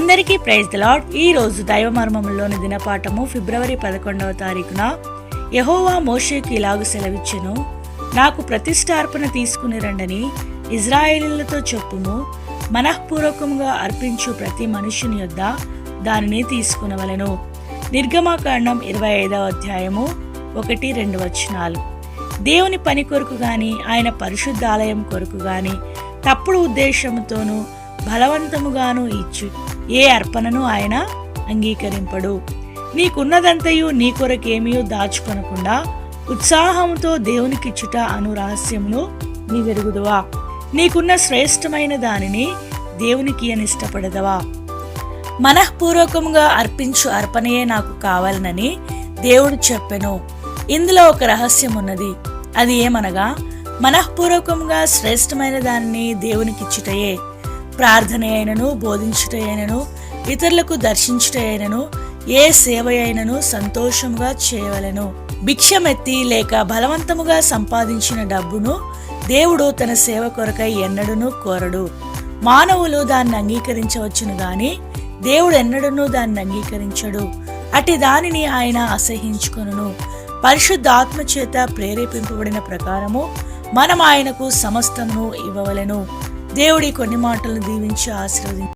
అందరికీ praise lord ఈ రోజు దైవమర్మములోని దినపాఠము ఫిబ్రవరి పదకొండవ తారీఖున యహోవా మోషేకి ఇలాగు సెలవిచ్చెను. నాకు ప్రతిష్టార్పణ తీసుకుని రండని ఇజ్రాయేలీలతో చెప్పుము. మనఃపూర్వకముగా అర్పించు ప్రతి మనుషుని యొద్ద దానిని తీసుకునవలెను. నిర్గమాకాండం ఇరవై ఐదవ అధ్యాయము ఒకటి రెండు వచనాలు. దేవుని పని కొరకు గాని ఆయన పరిశుద్ధాలయం కొరకు గాని తప్పుడు ఉద్దేశముతోనూ బలవంతముగాను ఇచ్చు. ఏ అర్పణను ఆయన అంగీకరింపడు. నీకున్నదంతయు నీ కొరకేమీయో దాచుకొనకుండా ఉత్సాహంతో దేవునికిచ్చుట అను రహస్యమును నీ వెరుగుదువా నీకున్న శ్రేష్టమైన దానిని దేవునికి అని ఇష్టపడదవా మనఃపూర్వకముగా అర్పించు అర్పణయే నాకు కావాలనని దేవుడు చెప్పెను. ఇందులో ఒక రహస్యం ఉన్నది అది ఏమనగా మనఃపూర్వకంగా శ్రేష్టమైన దానిని దేవునికిచ్చుటయే. ప్రార్థన అయినను బోధించుట అయినను ఇతరులకు దర్శించుట అయినను ఏ సేవ అయినను సంతోషముగా చేయవలెను. భిక్షమెత్తి లేక బలవంతముగా సంపాదించిన డబ్బును దేవుడు తన సేవ కొరకై ఎన్నడూను కోరడు. మానవులు దాన్ని అంగీకరించవచ్చును గాని దేవుడు ఎన్నడూనూ దాన్ని అంగీకరించడు. అటి దానిని ఆయన అసహించుకొనును పరిశుద్ధాత్మ చేత ప్రేరేపింపబడిన ప్రకారము మనం ఆయనకు సమస్తమును ఇవ్వవలెను. దేవుడి కొన్ని మాటలను దీవించి ఆశీర్వదించి.